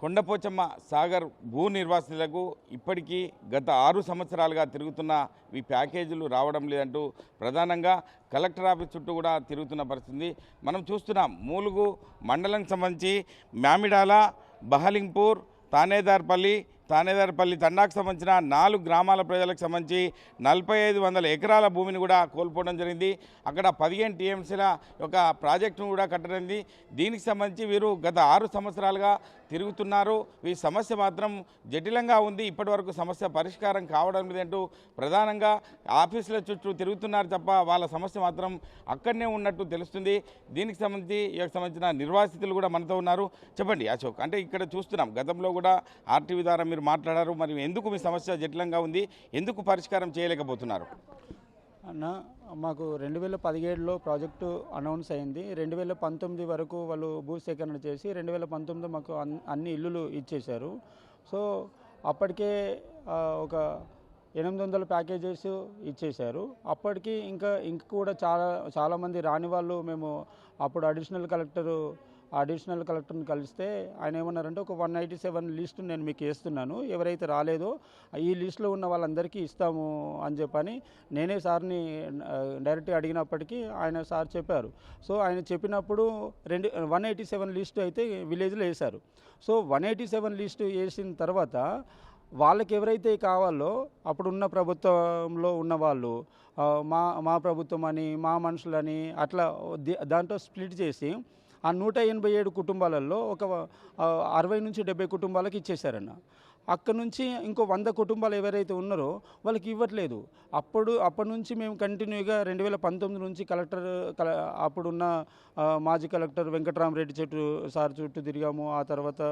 కొండపోచమ్మ సాగర్ భూ నిర్వాసితులకు ఇప్పటికీ గత ఆరు సంవత్సరాలుగా తిరుగుతున్న ఈ ప్యాకేజీలు రావడం లేదంటూ ప్రధానంగా కలెక్టర్ ఆఫీస్ చుట్టూ కూడా తిరుగుతున్న పరిస్థితి. మనం చూస్తున్నాం మూలుగు మండలానికి సంబంధించి మ్యామిడాల బహలింపూర్ తానేదార్పల్లి తానేదార్పల్లి తండాకు సంబంధించిన నాలుగు గ్రామాల ప్రజలకు సంబంధించి నలభై ఐదు వందల ఎకరాల భూమిని కూడా కోల్పోవడం జరిగింది. అక్కడ పదిహేను టీఎంసీల ఒక ప్రాజెక్టును కూడా కట్టడింది దీనికి సంబంధించి వీరు గత ఆరు సంవత్సరాలుగా తిరుగుతున్నారు. ఈ సమస్య మాత్రం జటిలంగా ఉంది. ఇప్పటివరకు సమస్య పరిష్కారం కావడం లేదంటూ ప్రధానంగా ఆఫీసుల చుట్టూ తిరుగుతున్నారు తప్ప వాళ్ళ సమస్య మాత్రం అక్కడనే ఉన్నట్టు తెలుస్తుంది. దీనికి సంబంధించి ఈ సంబంధించిన నిర్వాసితులు కూడా మనతో ఉన్నారు. చెప్పండి అశోక్ అంటే ఇక్కడ చూస్తున్నాం గతంలో కూడా ఆర్టీవీ ద్వారా మీరు మాట్లాడారు. మరి ఎందుకు మీ సమస్య జటిలంగా ఉంది? ఎందుకు పరిష్కారం చేయలేకపోతున్నారు? అన్న మాకు రెండు వేల పదిహేడులో ప్రాజెక్టు అనౌన్స్ అయింది. రెండు వేల పంతొమ్మిది వరకు వాళ్ళు భూసేకరణ చేసి రెండు వేల పంతొమ్మిది మాకు అన్- అన్ని ఇల్లులు ఇచ్చేశారు. సో అప్పటికే ఒక ఎనిమిది వందల ప్యాకేజెస్ ఇచ్చేశారు. అప్పటికి ఇంకా ఇంక కూడా చాలా చాలామంది రాని వాళ్ళు మేము అప్పుడు అడిషనల్ కలెక్టరు అడిషనల్ కలెక్టర్ని కలిస్తే ఆయన ఏమన్నారంటే ఒక వన్ ఎయిటీ సెవెన్ లిస్ట్ నేను మీకు వేస్తున్నాను. ఎవరైతే రాలేదో ఈ లిస్టులో ఉన్న వాళ్ళందరికీ ఇస్తాము అని చెప్పని నేనే సార్ని డైరెక్ట్గా అడిగినప్పటికీ ఆయన సార్ చెప్పారు. సో ఆయన చెప్పినప్పుడు రెండు వన్ ఎయిటీ సెవెన్ లిస్ట్ అయితే విలేజ్లో వేశారు. So one eighty seven list వేసిన తర్వాత వాళ్ళకి ఎవరైతే కావాలో అప్పుడున్న ప్రభుత్వంలో ఉన్న వాళ్ళు మా మా ప్రభుత్వం అని మా మనుషులని అట్లా దాంట్లో స్ప్లిట్ చేసి ఆ నూట ఎనభై ఏడు కుటుంబాలలో ఒక అరవై నుంచి డెబ్బై కుటుంబాలకు ఇచ్చేశారన్న. అక్కడ నుంచి ఇంకో వంద కుటుంబాలు ఎవరైతే ఉన్నారో వాళ్ళకి ఇవ్వట్లేదు. అప్పుడు అప్పటి నుంచి మేము కంటిన్యూగా రెండు వేల పంతొమ్మిది నుంచి కలెక్టర్ కల అప్పుడున్న మాజీ కలెక్టర్ వెంకటరామరెడ్డి చెట్టు సార్ చుట్టూ తిరిగాము. ఆ తర్వాత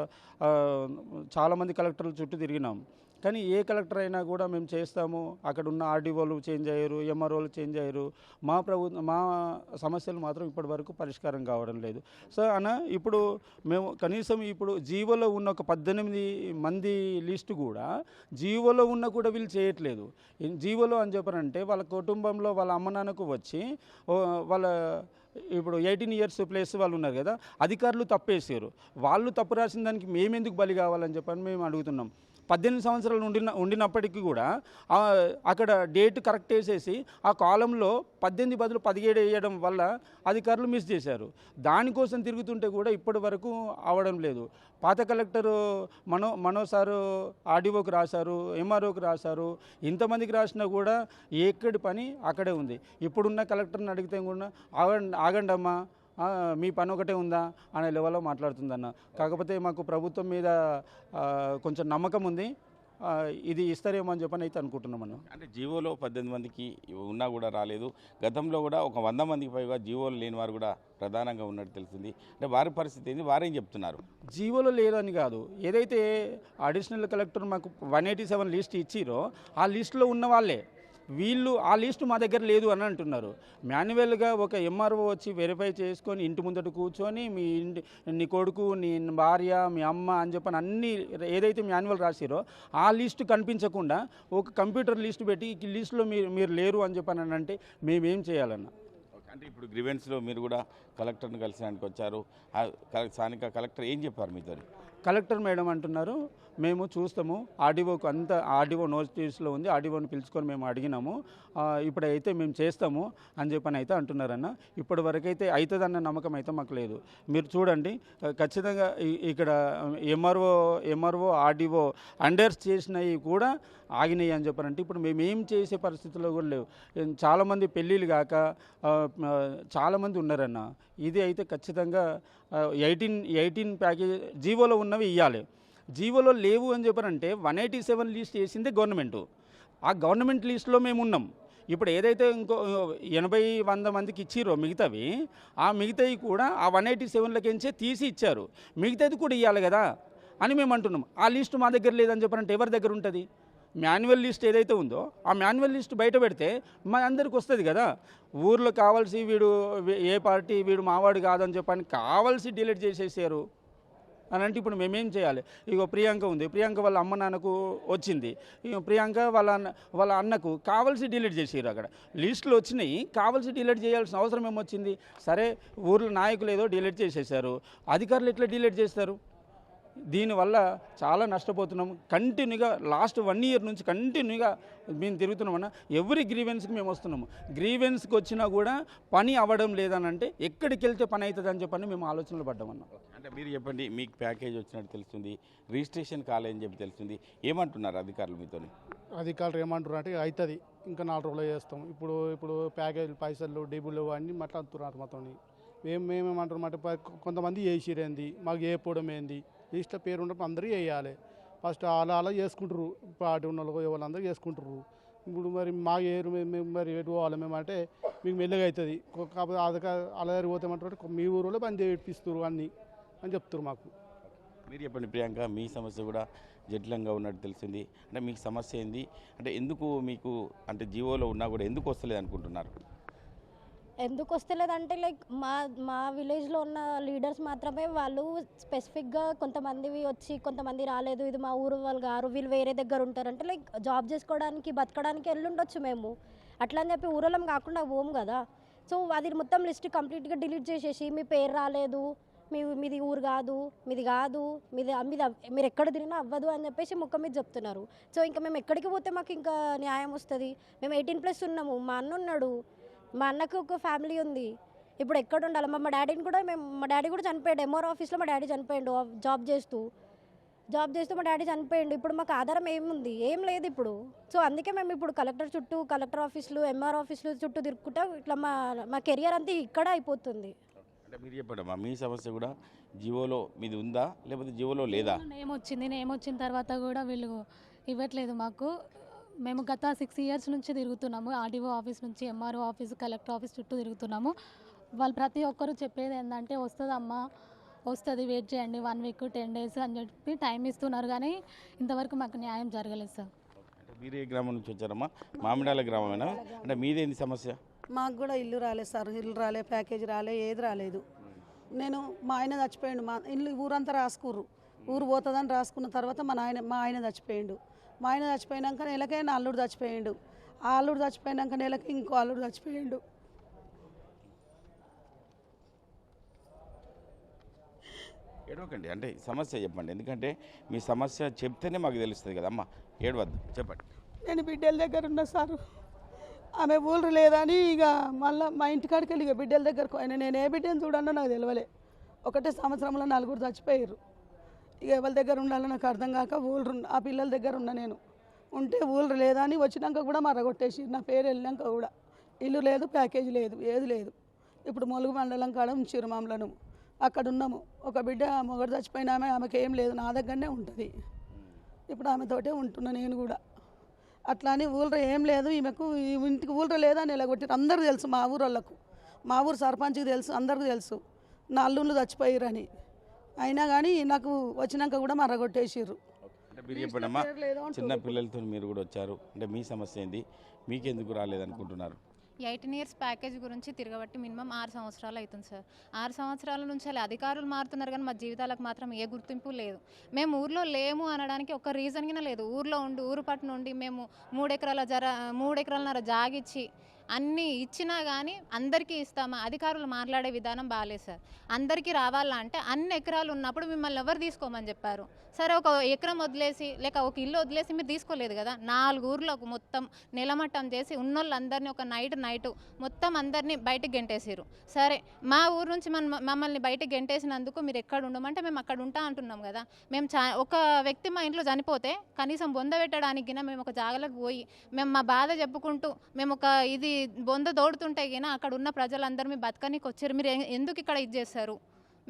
చాలామంది కలెక్టర్ల చుట్టూ తిరిగినాం. కానీ ఏ కలెక్టర్ అయినా కూడా మేము చేస్తాము. అక్కడ ఉన్న ఆర్డీఓలు చేంజ్ అయ్యారు ఎంఆర్ఓలు చేంజ్ అయ్యారు. మా ప్రభు మా సమస్యలు మాత్రం ఇప్పటి వరకు పరిష్కారం కావడం లేదు. సో అన్న ఇప్పుడు మేము కనీసం ఇప్పుడు జీవోలో ఉన్న ఒక పద్దెనిమిది మంది లిస్టు కూడా జీవోలో ఉన్న కూడా వీళ్ళు చేయట్లేదు. జీవోలో అని చెప్పారంటే వాళ్ళ కుటుంబంలో వాళ్ళ అమ్మ నాన్నకు వచ్చి వాళ్ళ ఇప్పుడు ఎయిటీన్ ఇయర్స్ ప్లేస్ వాళ్ళు ఉన్నారు కదా అధికారులు తప్పేసారు వాళ్ళు తప్పు రాసిన దానికి మేమెందుకు బలి కావాలని చెప్పని మేము అడుగుతున్నాం. పద్దెనిమిది సంవత్సరాలు ఉండిన ఉండినప్పటికీ కూడా అక్కడ డేట్ కరెక్ట్ వేసేసి ఆ కాలంలో పద్దెనిమిది బదులు పదిహేడు వేయడం వల్ల అధికారులు మిస్ చేశారు. దానికోసం తిరుగుతుంటే కూడా ఇప్పటి వరకు అవడం లేదు. పాత కలెక్టరు మనో మనో సారు ఆర్డీఓకి రాశారు ఎంఆర్ఓకి రాశారు ఇంతమందికి రాసినా కూడా ఎక్కడి పని అక్కడే ఉంది. ఇప్పుడున్న కలెక్టర్ని అడిగితే కూడా ఆగండి ఆగండమ్మా మీ పని ఒకటే ఉందా అనే లెవెల్లో మాట్లాడుతుందన్న. కాకపోతే మాకు ప్రభుత్వం మీద కొంచెం నమ్మకం ఉంది. ఇది ఇస్తారేమో అని చెప్పని అయితే అనుకుంటున్నామన్న అంటే జీవోలో పద్దెనిమిది మందికి ఉన్నా కూడా రాలేదు. గతంలో కూడా ఒక వంద మందికి పైగా జీవోలు లేని వారు కూడా ప్రధానంగా ఉన్నట్టు తెలిసింది. అంటే వారి పరిస్థితి ఏంది? వారేం చెప్తున్నారు? జీవోలో లేదని కాదు. ఏదైతే అడిషనల్ కలెక్టర్ మాకు వన్ ఎయిటీ సెవెన్ లిస్ట్ ఇచ్చిరో ఆ లిస్టులో ఉన్న వాళ్ళే. వీళ్ళు ఆ లిస్టు మా దగ్గర లేదు అని అంటున్నారు. మాన్యువల్గా ఒక ఎంఆర్ఓ వచ్చి వెరిఫై చేసుకొని ఇంటి ముందట కూర్చొని మీ ఇంటి నీ కొడుకు నీ భార్య మీ అమ్మ అని చెప్పని అన్ని ఏదైతే మాన్యువల్ రాసిరో ఆ లిస్ట్ కనిపించకుండా ఒక కంప్యూటర్ లిస్టు పెట్టి ఈ లిస్టులో మీరు మీరు లేరు అని చెప్పని అంటే మేమేం చేయాలన్న? అంటే ఇప్పుడు గ్రివెన్స్లో మీరు కూడా కలెక్టర్ని కలిసడానికి వచ్చారు. స్థానిక కలెక్టర్ ఏం చెప్పారు మీతో కలెక్టర్ మేడం అంటున్నారు మేము చూస్తాము. ఆర్డీఓకు అంత ఆర్డీఓ నోటీస్లో ఉంది. ఆర్డీఓని పిలుచుకొని మేము అడిగినాము. ఇప్పుడైతే మేము చేస్తాము అని చెప్పని అయితే అంటున్నారన్న. ఇప్పటి వరకైతే అవుతుందన్న నమ్మకం అయితే మాకు లేదు. మీరు చూడండి ఖచ్చితంగా ఇక్కడ ఎంఆర్ఓ ఎంఆర్ఓ ఆర్డీఓ అండర్స్ చేసినవి కూడా ఆగినాయి అని చెప్పారంటే ఇప్పుడు మేము ఏం చేసే పరిస్థితుల్లో కూడా లేవు. చాలామంది పెళ్ళిళ్ళు కాక చాలామంది ఉన్నారన్న. ఇది అయితే ఖచ్చితంగా ఎయిటీన్ ఎయిటీన్ ప్యాకేజ్ జీవోలో ఉన్నవి ఇవ్వాలి జీవోలో లేవు అని చెప్పారంటే వన్ ఎయిటీ సెవెన్ లిస్ట్ చేసింది గవర్నమెంట్. ఆ గవర్నమెంట్ లిస్ట్లో మేము ఉన్నాం. ఇప్పుడు ఏదైతే ఇంకో ఎనభై వంద మందికి ఇచ్చిరో మిగతావి ఆ మిగతావి కూడా ఆ వన్ ఎయిటీ సెవెన్లకించే తీసి ఇచ్చారు. మిగతాది కూడా ఇవ్వాలి కదా అని మేము అంటున్నాం. ఆ లిస్టు మా దగ్గర లేదని చెప్పారంటే ఎవరి దగ్గర ఉంటుంది? మాన్యువల్ లిస్ట్ ఏదైతే ఉందో ఆ మాన్యువల్ లిస్ట్ బయట పెడితే మా అందరికి వస్తుంది కదా. ఊర్లో కావాల్సి వీడు ఏ పార్టీ వీడు మావాడు కాదని చెప్పని కావాల్సి డిలీట్ చేసేసారు. అని అంటే ఇప్పుడు మేమేం చేయాలి? ఇగో ప్రియాంక ఉంది. ప్రియాంక వాళ్ళ అమ్మ నాన్నకు వచ్చింది. ఇగో ప్రియాంక వాళ్ళ అన్న వాళ్ళ అన్నకు కావాల్సి డిలీట్ చేసారు అక్కడ. లిస్టులు వచ్చినాయి. కావాల్సి డిలీట్ చేయాల్సిన అవసరం ఏమొచ్చింది? సరే ఊర్లో నాయకులు ఏదో డిలీట్ చేసేసారు. అధికారులు ఎట్లా డిలీట్ చేస్తారు? దీనివల్ల చాలా నష్టపోతున్నాం. కంటిన్యూగా లాస్ట్ వన్ ఇయర్ నుంచి కంటిన్యూగా మేము తిరుగుతున్నామన్న ఎవ్రీ గ్రీవెన్స్కి మేము వస్తున్నాము. గ్రీవెన్స్కి వచ్చినా కూడా పని అవ్వడం లేదనంటే ఎక్కడికి వెళ్తే పని అవుతుంది అని చెప్పని మేము ఆలోచనలు పడ్డామన్న అంటే మీరు చెప్పండి మీకు ప్యాకేజ్ వచ్చినట్టు తెలుస్తుంది రిజిస్ట్రేషన్ కాలేదని చెప్పి తెలుస్తుంది. ఏమంటున్నారు అధికారులు మీతోని? అధికారులు ఏమంటారు అంటే అవుతుంది. ఇంకా నాలుగు రోజులు చేస్తాం. ఇప్పుడు ఇప్పుడు ప్యాకేజ్ పైసలు డబ్బులు అన్నీ మాట్లాడుతున్నారు మాతోని. మేము మేమేమంటారు మాట కొంతమంది చేసిరేంది మాకు చేయకపోవడం ఏంది లిస్ట్లో పేరు ఉన్నప్పుడు అందరూ వేయాలి. ఫస్ట్ అలా అలా చేసుకుంటారు పార్టీ ఉన్న వాళ్ళు వాళ్ళందరూ చేసుకుంటారు ఇప్పుడు మరి మా ఏరు మేము మేము మరి ఎటు పోవాలి మేము అంటే మీకు మెల్లగా అవుతుంది. కాకపోతే అధికార అలా పోతే మీ ఊరిలో పని చేపిస్తారు అన్నీ అని చెప్తారు మాకు. మీరు చెప్పండి ప్రియాంక మీ సమస్య కూడా జటిలంగా ఉన్నట్టు తెలిసింది. అంటే మీకు సమస్య ఏంది? అంటే ఎందుకు మీకు అంటే జీవోలో ఉన్నా కూడా ఎందుకు వస్తలేదు అనుకుంటున్నారు? ఎందుకు వస్తలేదంటే లైక్ మా మా విలేజ్లో ఉన్న లీడర్స్ మాత్రమే వాళ్ళు స్పెసిఫిక్గా కొంతమందివి వచ్చి కొంతమంది రాలేదు ఇది మా ఊరు వాళ్ళు గారు వీళ్ళు వేరే దగ్గర ఉంటారంటే లైక్ జాబ్ చేసుకోవడానికి బతకడానికి వెళ్ళుండొచ్చు మేము. అట్లా అని చెప్పి ఊరలం కాకుండా పోం కదా. సో అది మొత్తం లిస్ట్ కంప్లీట్గా డిలీట్ చేసేసి మీ పేరు రాలేదు మీ మీది ఊరు కాదు మీది కాదు మీది మీద మీరు ఎక్కడ తిరిగినా అవ్వదు అని చెప్పేసి ముఖం మీద చెప్తున్నారు. సో ఇంకా మేము ఎక్కడికి పోతే మాకు ఇంకా న్యాయం వస్తుంది. మేము ఎయిటీన్ ప్లస్ ఉన్నాము మా అన్న ఉన్నాడు. మా అన్నకు ఒక ఫ్యామిలీ ఉంది. ఇప్పుడు ఎక్కడ ఉండాలి? మా మా డాడీని కూడా మేము మా డాడీ కూడా చనిపోయాడు. ఎంఆర్ ఆఫీస్లో మా డాడీ చనిపోయాడు. జాబ్ చేస్తూ. జాబ్ చేస్తూ మా డాడీ చనిపోయాడు. ఇప్పుడు మాకు ఆధారం ఏముంది? ఏం లేదు ఇప్పుడు. సో అందుకే మేము ఇప్పుడు కలెక్టర్ చుట్టూ కలెక్టర్ ఆఫీసులు ఎంఆర్ ఆఫీసులు చుట్టూ తిరుక్కుంటా ఇట్లా మా మా కెరియర్ అంతా ఇక్కడ అయిపోతుంది. అంటే మీరు చెప్పండి మీ సమస్య కూడా జీవోలో మీది ఉందా? లేకపోతే జీవోలో లేదా? నేమ్ వచ్చింది. నేమ్ వచ్చిన తర్వాత కూడా వీళ్ళు ఇవ్వట్లేదు మాకు. మేము గత సిక్స్ ఇయర్స్ నుంచి తిరుగుతున్నాము ఆర్డీఓ ఆఫీస్ నుంచి ఎంఆర్ఓ ఆఫీస్ కలెక్టర్ ఆఫీస్ చుట్టూ తిరుగుతున్నాము. వాళ్ళు ప్రతి ఒక్కరు చెప్పేది ఏంటంటే వస్తుందమ్మా వస్తుంది వెయిట్ చేయండి వన్ వీక్ టెన్ డేస్ అని చెప్పి టైం ఇస్తున్నారు కానీ ఇంతవరకు మాకు న్యాయం జరగలేదు సార్. అంటే మీరు ఏ గ్రామం నుంచి వచ్చారమ్మా? మామిడాల గ్రామమేనా? అంటే మీదేంది సమస్య? మాకు కూడా ఇల్లు రాలేదు సార్. ఇల్లు రాలే ప్యాకేజ్ రాలే ఏది రాలేదు. నేను మా ఆయన చచ్చిపోయిండు. మా ఇల్లు ఊరంతా రాసుకుర్రు. ఊరు పోతుందని రాసుకున్న తర్వాత మా ఆయన మా ఆయన చచ్చిపోయిండు. మా ఆయన చచ్చిపోయినాక నెలకే నా అల్లుడు చచ్చిపోయిండు. ఆ అల్లుడు చచ్చిపోయినాక నెలకి ఇంకో అల్లుడు చచ్చిపోయిండు. ఏడవకండి అంటే సమస్య చెప్పండి. ఎందుకంటే మీ సమస్య చెప్తేనే మాకు తెలుస్తుంది కదమ్మా ఏడవద్దు చెప్పండి. నేను బిడ్డల దగ్గర ఉన్నా సార్. ఆమె ఊరు లేదని ఇక మళ్ళీ మా ఇంటికాడికి వెళ్ళి ఇక బిడ్డల దగ్గరకు పోయినా. నేను ఏ బిడ్డను చూడాలో నాకు తెలియలే ఒకటే సంవత్సరంలో నలుగురు చచ్చిపోయారు ఇక ఎవరి దగ్గర ఉండాలో నాకు అర్థం కాక ఊళ్ళు ఆ పిల్లల దగ్గర ఉన్నా నేను. ఉంటే ఊళ్ళు లేదా అని వచ్చినాక కూడా మరగొట్టేసి నా పేరు వెళ్ళినాక కూడా. ఇల్లు లేదు ప్యాకేజ్ లేదు ఏది లేదు. ఇప్పుడు మొలుగు మండలం కాడ ఉంచిరు మమ్మలను. అక్కడ ఉన్నాము. ఒక బిడ్డ మొగడు చచ్చిపోయిన ఆమె ఆమెకి ఏం లేదు నా దగ్గరనే ఉంటుంది. ఇప్పుడు ఆమెతోటే ఉంటున్నా నేను కూడా. అట్లా అని ఊళ్ళో ఏం లేదు ఈమెకు ఈ ఇంటికి ఊళ్ళో లేదని ఎలాగొట్టారు అందరికీ తెలుసు మా ఊరు వాళ్ళకు. మా ఊరు సర్పంచ్కి తెలుసు అందరికీ తెలుసు. నా అల్లుళ్ళు చచ్చిపోయారని అయినా కానీ నాకు వచ్చినాక కూడా మరగొట్టేసిర్రు అంటే మీరు చెప్పండమ్మా చిన్న పిల్లలతో మీరు కూడా వచ్చారు. అంటే మీ సమస్య ఏంది? మీకెందుకు రాలేదనుకుంటున్నారు? ఎయిటీన్ ఇయర్స్ ప్యాకేజ్ గురించి తిరగబట్టి మినిమం ఆరు సంవత్సరాలు అవుతుంది సార్. ఆరు సంవత్సరాల నుంచి అలా అధికారులు మారుతున్నారు కానీ మా జీవితాలకు మాత్రం ఏ గుర్తింపు లేదు. మేము ఊర్లో లేము అనడానికి ఒక రీజన్ కినా లేదు. ఊర్లో ఉండి ఊరు పట్టు నుండి మేము మూడు ఎకరాల జర మూడు ఎకరాలన్నర జాగిచ్చి అన్నీ ఇచ్చినా కానీ అందరికీ ఇస్తామా? అధికారులు మాట్లాడే విధానం బాగాలేదు సార్. అందరికీ రావాలా అంటే అన్ని ఎకరాలు ఉన్నప్పుడు మిమ్మల్ని ఎవరు తీసుకోమని చెప్పారు? సరే ఒక ఎకరం వదిలేసి లేక ఒక ఇల్లు వదిలేసి మీరు తీసుకోలేదు కదా? నాలుగు ఊర్లకు మొత్తం నిలమట్టం చేసి ఉన్నోళ్ళందరినీ ఒక నైట్ నైట్ మొత్తం అందరినీ బయటకు గెంటేసారు సరే మా ఊరు నుంచి మన మమ్మల్ని బయటకు గెంటేసినందుకు మీరు ఎక్కడ ఉండమంటే మేము అక్కడ ఉంటా అంటున్నాం కదా? మేము చా ఒక వ్యక్తి మా ఇంట్లో చనిపోతే కనీసం బొంద పెట్టడానికి మేము ఒక జాగలకు పోయి మేము మా బాధ చెప్పుకుంటూ మేము ఒక ఇది బొంద దోడుతుంటే గిన అక్కడ ఉన్న ప్రజలందరూ మీ బతకనికి వచ్చారు మీరు ఎందుకు ఇక్కడ ఇది చేస్తారు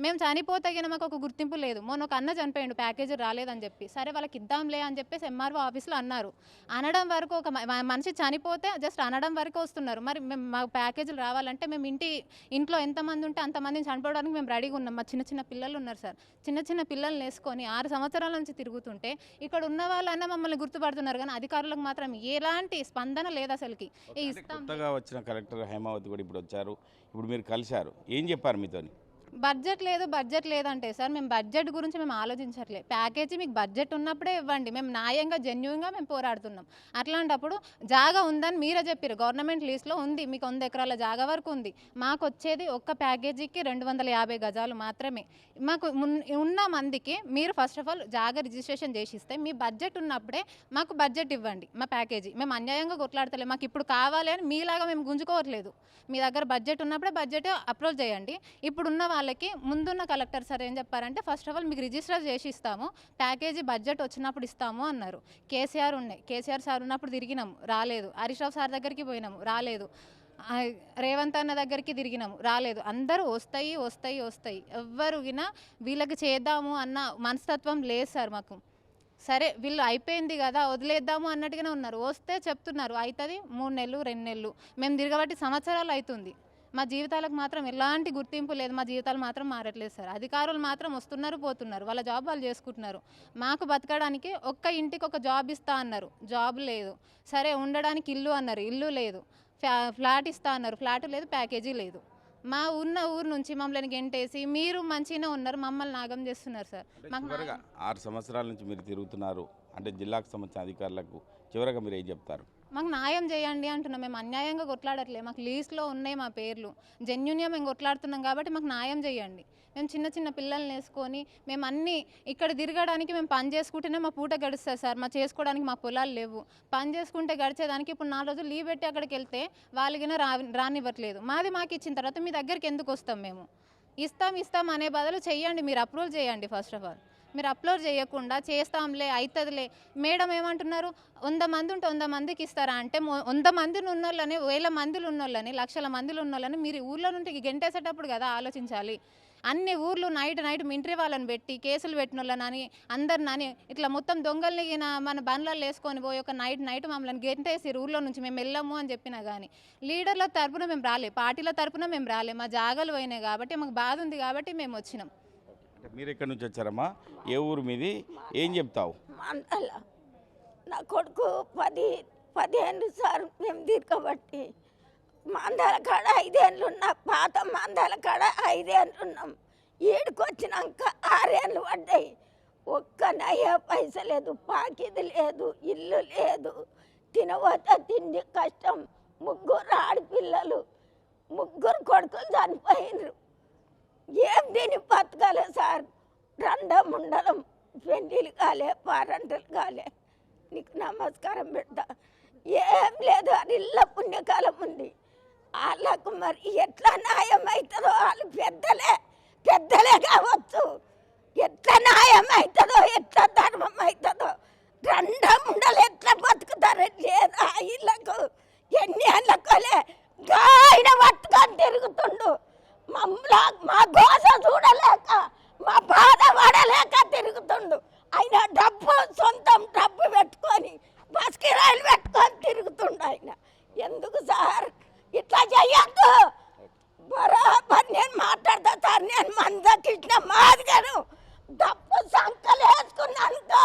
మేము చనిపోతే మాకు ఒక గుర్తింపు లేదు. మొన్న ఒక అన్న చనిపోయిండు ప్యాకేజీ రాలేదని చెప్పి. సరే వాళ్ళకి ఇద్దాంలే అని చెప్పేసి ఎంఆర్ఓ ఆఫీస్లో అన్నారు. అనడం వరకు ఒక మనిషి చనిపోతే జస్ట్ అనడం వరకు వస్తున్నారు. మరి మేము మా ప్యాకేజీలు రావాలంటే మేము ఇంటి ఇంట్లో ఎంతమంది ఉంటే అంతమందిని చనిపోవడానికి మేము రెడీగా ఉన్నాం. మా చిన్న చిన్న పిల్లలు ఉన్నారు సార్. చిన్న చిన్న పిల్లల్ని వేసుకొని ఆరు సంవత్సరాల నుంచి తిరుగుతుంటే ఇక్కడ ఉన్న వాళ్ళన్నా మమ్మల్ని గుర్తుపడుతున్నారు. కానీ అధికారులకు మాత్రం ఎలాంటి స్పందన లేదు అసలుకి. ఇస్తాం. కొత్తగా వచ్చిన కలెక్టర్ హేమావతి కూడా ఇప్పుడు వచ్చారు. ఇప్పుడు మీరు కలిశారు. ఏం చెప్పారు మీతోని? బడ్జెట్ లేదు బడ్జెట్ లేదంటే సార్ మేము బడ్జెట్ గురించి మేము ఆలోచించట్లేదు. ప్యాకేజీ మీకు బడ్జెట్ ఉన్నప్పుడే ఇవ్వండి. మేము న్యాయంగా జెన్యున్గా మేము పోరాడుతున్నాం. అట్లాంటప్పుడు జాగా ఉందని మీరే చెప్పారు గవర్నమెంట్ లీస్ట్లో ఉంది. మీకు వంద ఎకరాల జాగా వరకు ఉంది. మాకు వచ్చేది ఒక్క ప్యాకేజీకి రెండు వందల యాభై గజాలు మాత్రమే. మాకు మున్- ఉన్న మందికి మీరు ఫస్ట్ ఆఫ్ ఆల్ జాగా రిజిస్ట్రేషన్ చేసి ఇస్తే మీ బడ్జెట్ ఉన్నప్పుడే మాకు బడ్జెట్ ఇవ్వండి. మా ప్యాకేజీ. మేము అన్యాయంగా కొట్లాడతలేము మాకు ఇప్పుడు కావాలి అని మీలాగా మేము గుంజుకోవట్లేదు. మీ దగ్గర బడ్జెట్ ఉన్నప్పుడే బడ్జెట్ అప్రోచ్ చేయండి. ఇప్పుడున్న వాళ్ళకి ముందున్న కలెక్టర్ సార్ ఏం చెప్పారంటే ఫస్ట్ ఆఫ్ ఆల్ మీకు రిజిస్టర్ చేసి ఇస్తాము ప్యాకేజీ బడ్జెట్ వచ్చినప్పుడు ఇస్తాము అన్నారు. కేసీఆర్ ఉన్నాయి కేసీఆర్ సార్ ఉన్నప్పుడు తిరిగినాము రాలేదు. హరీష్ రావు సార్ దగ్గరికి పోయినాము రాలేదు. రేవంత్ అన్న దగ్గరికి తిరిగినాము రాలేదు. అందరూ వస్తాయి వస్తాయి వస్తాయి. ఎవ్వరు వినా వీళ్ళకి చేద్దాము అన్న మనస్తత్వం లేదు సార్ మాకు. సరే వీళ్ళు అయిపోయింది కదా వదిలేద్దాము అన్నట్టుగానే ఉన్నారు. వస్తే చెప్తున్నారు అవుతుంది మూడు నెలలు రెండు నెలలు. మేము తిరగబట్టి సంవత్సరాలు అవుతుంది. మా జీవితాలకు మాత్రం ఎలాంటి గుర్తింపు లేదు. మా జీవితాలు మాత్రం మారట్లేదు సార్. అధికారులు మాత్రం వస్తున్నారు పోతున్నారు. వాళ్ళ జాబ్ వాళ్ళు చేసుకుంటున్నారు. మాకు బతకడానికి ఒక్క ఇంటికి ఒక జాబ్ ఇస్తా అన్నారు. జాబ్ లేదు. సరే ఉండడానికి ఇల్లు అన్నారు. ఇల్లు లేదు. ఫ్లా- ఫ్లాట్ ఇస్తా అన్నారు. ఫ్లాట్ లేదు ప్యాకేజీ లేదు. మా ఉన్న ఊరు నుంచి మమ్మల్ని గెంటేసి మీరు మంచిగానే ఉన్నారు. మమ్మల్ని నాగం చేస్తున్నారు సార్. మాకు ఆరు సంవత్సరాల నుంచి మీరు తిరుగుతున్నారు. అంటే జిల్లాకు సంబంధించిన అధికారులకు చివరగా మీరు ఏం చెప్తారు? మాకు న్యాయం చేయండి అంటున్నాం. మేము అన్యాయంగా కొట్లాడట్లే మాకు లీస్ట్లో ఉన్నాయి మా పేర్లు. జెన్యున్గా మేము కొట్లాడుతున్నాం కాబట్టి మాకు న్యాయం చేయండి. మేము చిన్న చిన్న పిల్లల్ని వేసుకొని మేము అన్నీ ఇక్కడ తిరగడానికి మేము పని చేసుకుంటేనే మా పూట గడుస్తుంది సార్. మా చేసుకోవడానికి మా పొలాలు లేవు. పని చేసుకుంటే గడిచేదానికి ఇప్పుడు నాలుగు రోజులు లీవ్ పెట్టి అక్కడికి వెళ్తే వాళ్ళకైనా రా రానివ్వట్లేదు. మాది మాకు ఇచ్చిన తర్వాత మీ దగ్గరికి ఎందుకు వస్తాం మేము? ఇస్తాం ఇస్తాం అనే బదులు చేయండి మీరు అప్రూవల్ చేయండి ఫస్ట్ ఆఫ్ ఆల్. మీరు అప్లోడ్ చేయకుండా చేస్తాంలే అవుతుందిలే మేడం ఏమంటున్నారు? వంద మంది ఉంటే వంద మందికి ఇస్తారా? అంటే వంద మందిని ఉన్నోళ్ళని వేల మందిలు ఉన్నోళ్ళని లక్షల మందిలు ఉన్నోళ్ళని మీరు ఊర్లో నుండి గెంటేసేటప్పుడు కదా ఆలోచించాలి. అన్ని ఊర్లు నైట్ నైట్ మింట్రీ వాళ్ళని పెట్టి కేసులు పెట్టిన వాళ్ళని ఇట్లా మొత్తం దొంగల్ని మన బండ్లలో వేసుకొని పోయి ఒక నైట్ నైట్ మమ్మల్ని గెంటేసి ఊర్లో నుంచి మేము వెళ్ళము అని చెప్పినా కానీ లీడర్ల తరపున మేము రాలే పార్టీల తరపున మేము రాలే మా జాగాలు పోయినాయి కాబట్టి మాకు బాధ ఉంది కాబట్టి మేము వచ్చినాం. అంటే మీరు ఎక్కడి నుంచి వచ్చారమ్మా? ఏ ఊరు మీది? ఏం చెప్తావు? మండల. నా కొడుకు పది పదిహేను సార్ మేము తీరుకోబట్టి మందాల కాడ ఐదేళ్ళు ఉన్నా పాత మందాల కాడ ఐదేళ్ళు ఉన్నాం ఈడికి వచ్చినాక ఆరేళ్ళు పడ్డాయి. ఒక్క నయ్య పైస లేదు పాకిది లేదు ఇల్లు లేదు. తినవత తిండి కష్టం. ముగ్గురు ఆడపిల్లలు ముగ్గురు కొడుకులు చనిపోయినరు ఏం దీని బతకాలే సార్? రెండం ఉండడం పెండిలు కాలే పారంటలు కాలే. నీకు నమస్కారం పెడతా. ఏం లేదు అని ఇళ్ళ పుణ్యకాలం ఉంది. వాళ్ళకు మరి ఎట్లా న్యాయం అవుతుందో వాళ్ళు పెద్దలే. పెద్దలే కావచ్చు. ఎట్లా న్యాయం అవుతుందో ఎట్లా ధర్మం అవుతుందో రెండం ఉండలు ఎట్లా బతుకుతారు? లేదా ఇళ్ళకు? ఎన్ని ఏళ్ళకోలే గాయన పట్టుకొని తిరుగుతుండు. మమ్మలా మా గోస చూడలేక మా బాధ పడలేక తిరుగుతుండు. ఆయన డబ్బు సొంతం డబ్బు పెట్టుకొని బస్ కిరాయిలు పెట్టుకొని తిరుగుతుండు ఆయన ఎందుకు సార్ ఇట్లా చెయ్యొద్దు బరాబర్ నేను మాట్లాడతా సార్ నేను మందకిచ్చిన మాదిగాను డబ్బు సంకలు వేసుకున్నానుకో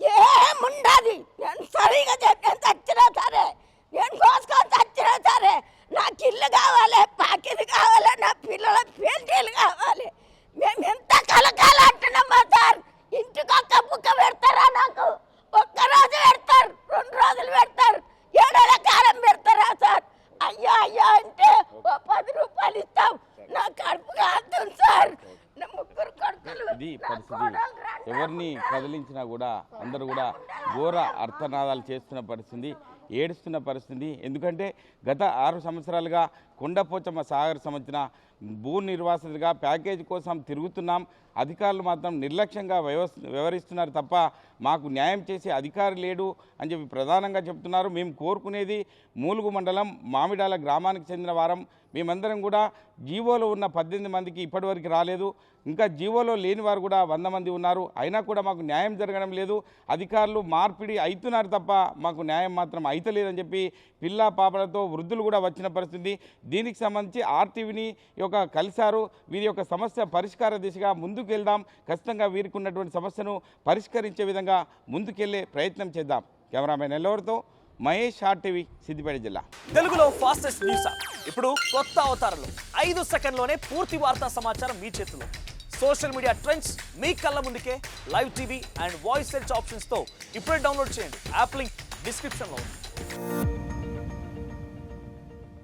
ఏముండదు నేను సరిగా చెప్పాను చచ్చినా సరే నేను కోసుకొని చచ్చినా సరే నాకు ఇల్లు కావాలి పాకిది కావాలి నా పిల్లల పెళ్ళిళ్ళు కావాలి మేము ఎంత కలకాల అంటున్నామా సార్ ఇంటికి ఒక్క బుక్క పెడతారా నాకు ఒక్క రోజు పెడతారు రెండు రోజులు పెడతారు ఏడేళ్ళ కాలం పెడతారా సార్ అయ్యో అయ్యో అంటే ఓ పది రూపాయలు ఇస్తాం నా కడుపు కాస్తుంది సార్ నా ముగ్గురు కొడుకులు ఇది నా పరిస్థితి కోడలు ఎన్ని కదిలించినా కూడా అందరూ కూడా ఘోర అర్థనాదాలు చేస్తున్న పరిస్థితి ఏడుస్తున్న పరిస్థితి. ఎందుకంటే గత ఆరు సంవత్సరాలుగా కొండపోచమ్మ సాగర్ సంబంధించిన భూ నిర్వాసితులుగా ప్యాకేజీ కోసం తిరుగుతున్నాం. అధికారులు మాత్రం నిర్లక్ష్యంగా వ్యవహరిస్తున్నారు తప్ప మాకు న్యాయం చేసే అధికారి లేడు అని చెప్పి ప్రధానంగా చెప్తున్నారు. మేము కోరుకునేది మూలుగు మండలం మామిడాల గ్రామానికి చెందిన వారం. మేమందరం కూడా జీవోలో ఉన్న పద్దెనిమిది మందికి ఇప్పటివరకు రాలేదు. ఇంకా జీవోలో లేని వారు కూడా వంద మంది ఉన్నారు. అయినా కూడా మాకు న్యాయం జరగడం లేదు. అధికారులు మార్పిడి అవుతున్నారు తప్ప మాకు న్యాయం మాత్రం అయితలేదని చెప్పి పిల్ల పాపలతో వృద్ధులు కూడా వచ్చిన పరిస్థితి. దీనికి సంబంధించి ఆర్టీవీని యొక్క కలిశారు. వీరి యొక్క సమస్య పరిష్కార దిశగా ముందుకు వెళ్దాం ఖచ్చితంగా వీరికి ఉన్నటువంటి సమస్యను పరిష్కరించే విధంగా ముందుకెళ్ళే ప్రయత్నం చేద్దాం. కెమెరామెన్ ఎల్లవరితో మహేష్ ఆర్టీవీ సిద్దిపేట జిల్లా. తెలుగులో ఫాస్టెస్ట్ న్యూస్ ఇప్పుడు కొత్త అవతారంలో ఐదు సెకండ్లోనే పూర్తి వార్తా సమాచారం మీ చేతిలో. సోషల్ మీడియా ట్రెండ్స్ మీ కళ్ళ ముందుకే live TV and voice search ఆప్షన్స్తో ఇప్పుడే డౌన్లోడ్ చేయండి. యాప్ లింక్ డిస్క్రిప్షన్లో ఉంది.